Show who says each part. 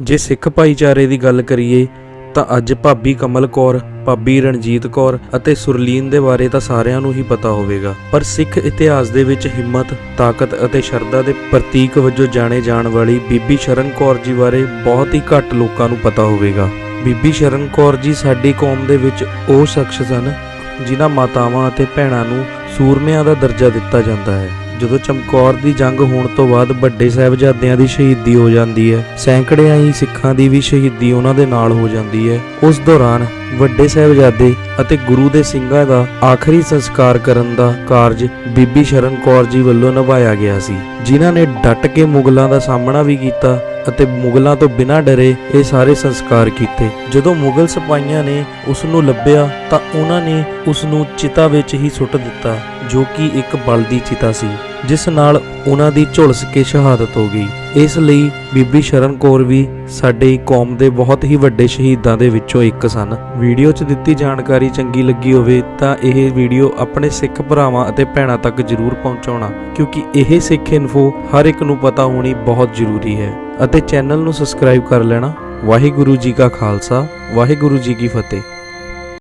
Speaker 1: ਜੇ ਸਿੱਖ ਭਾਈਚਾਰੇ ਦੀ ਗੱਲ ਕਰੀਏ, ਤਾਂ ਅੱਜ ਭਾਬੀ ਕਮਲ ਕੌਰ, ਭਾਬੀ ਰਣਜੀਤ ਕੌਰ ਅਤੇ ਸੁਰਲੀਨ ਦੇ ਬਾਰੇ ਤਾਂ ਸਾਰਿਆਂ ਨੂੰ ਹੀ ਪਤਾ ਹੋਵੇਗਾ। ਪਰ ਸਿੱਖ ਇਤਿਹਾਸ ਦੇ ਵਿੱਚ ਹਿੰਮਤ, ਤਾਕਤ ਅਤੇ ਸ਼ਰਧਾ ਦੇ ਪ੍ਰਤੀਕ ਵਜੋਂ ਜਾਣੇ ਜਾਣ ਵਾਲੀ ਬੀਬੀ ਸ਼ਰਨ ਕੌਰ ਜੀ ਬਾਰੇ ਬਹੁਤ ਹੀ ਘੱਟ ਲੋਕਾਂ ਨੂੰ ਪਤਾ ਹੋਵੇਗਾ। ਬੀਬੀ ਸ਼ਰਨ ਕੌਰ ਜੀ ਸਾਡੀ ਕੌਮ ਦੇ ਵਿੱਚ ਉਹ ਸ਼ਖਸ ਸਨ, ਜਿਨ੍ਹਾਂ ਮਾਤਾਵਾਂ ਅਤੇ ਭੈਣਾਂ ਨੂੰ ਸੂਰਮਿਆਂ ਦਾ ਦਰਜਾ ਦਿੱਤਾ ਜਾਂਦਾ ਹੈ। ਜਦੋਂ ਚਮਕੌਰ ਦੀ ਜੰਗ ਹੋਣ ਤੋਂ ਬਾਅਦ ਵੱਡੇ ਸਾਹਿਬਜ਼ਾਦਿਆਂ ਦੀ ਸ਼ਹੀਦੀ ਹੋ ਜਾਂਦੀ ਹੈ, ਸੈਂਕੜਿਆਂ ਹੀ ਸਿੱਖਾਂ ਦੀ ਵੀ ਸ਼ਹੀਦੀ ਉਹਨਾਂ ਦੇ ਨਾਲ ਹੋ ਜਾਂਦੀ ਹੈ। ਉਸ ਦੌਰਾਨ ਵੱਡੇ ਸਾਹਿਬਜ਼ਾਦੇ ਅਤੇ ਗੁਰੂ ਦੇ ਸਿੰਘਾਂ ਦਾ ਆਖਰੀ ਸੰਸਕਾਰ ਕਰਨ ਦਾ ਕਾਰਜ ਬੀਬੀ ਸ਼ਰਨ ਕੌਰ ਜੀ ਵੱਲੋਂ ਨਿਭਾਇਆ ਗਿਆ ਸੀ। ਜਿਨ੍ਹਾਂ ਨੇ ਡਟ ਕੇ ਮੁਗਲਾਂ ਦਾ ਸਾਹਮਣਾ ਵੀ ਕੀਤਾ ਅਤੇ ਮੁਗਲਾਂ ਤੋਂ ਬਿਨਾਂ ਡਰੇ ਇਹ ਸਾਰੇ ਸੰਸਕਾਰ ਕੀਤੇ। ਜਦੋਂ ਮੁਗਲ ਸਿਪਾਹੀਆਂ ਨੇ ਉਸ ਨੂੰ ਲੱਭਿਆ ਤਾਂ ਉਹਨਾਂ ਨੇ ਉਸ ਨੂੰ ਚਿਤਾ ਵਿੱਚ ਹੀ ਸੁੱਟ ਦਿੱਤਾ, ਜੋ ਕਿ ਇੱਕ ਬਲਦੀ ਚਿਤਾ ਸੀ। ਜਿਸ ਨਾਲ ਉਹਨਾਂ ਦੀ ਝੁਲਸ ਕੇ ਸ਼ਹਾਦਤ ਹੋ ਗਈ। ਇਸ ਲਈ ਬੀਬੀ ਸ਼ਰਨ ਕੌਰ ਵੀ ਸਾਡੇ ਕੌਮ ਦੇ ਬਹੁਤ ਹੀ ਵੱਡੇ ਸ਼ਹੀਦਾਂ ਦੇ ਵਿੱਚੋਂ ਇੱਕ ਸਨ। ਵੀਡੀਓ 'ਚ ਦਿੱਤੀ ਜਾਣਕਾਰੀ ਚੰਗੀ ਲੱਗੀ ਹੋਵੇ ਤਾਂ ਇਹ ਵੀਡੀਓ ਆਪਣੇ ਸਿੱਖ ਭਰਾਵਾਂ ਅਤੇ ਭੈਣਾਂ ਤੱਕ ਜ਼ਰੂਰ ਪਹੁੰਚਾਉਣਾ, ਕਿਉਂਕਿ ਇਹ ਸਿੱਖ ਇਨਫੋ ਹਰ ਇੱਕ ਨੂੰ ਪਤਾ ਹੋਣੀ ਬਹੁਤ ਜ਼ਰੂਰੀ ਹੈ। ਅਤੇ ਚੈਨਲ ਨੂੰ ਸਬਸਕ੍ਰਾਈਬ ਕਰ ਲੈਣਾ। ਵਾਹਿਗੁਰੂ ਜੀ ਕਾ ਖਾਲਸਾ, ਵਾਹਿਗੁਰੂ ਜੀ ਕੀ ਫਤਿਹ।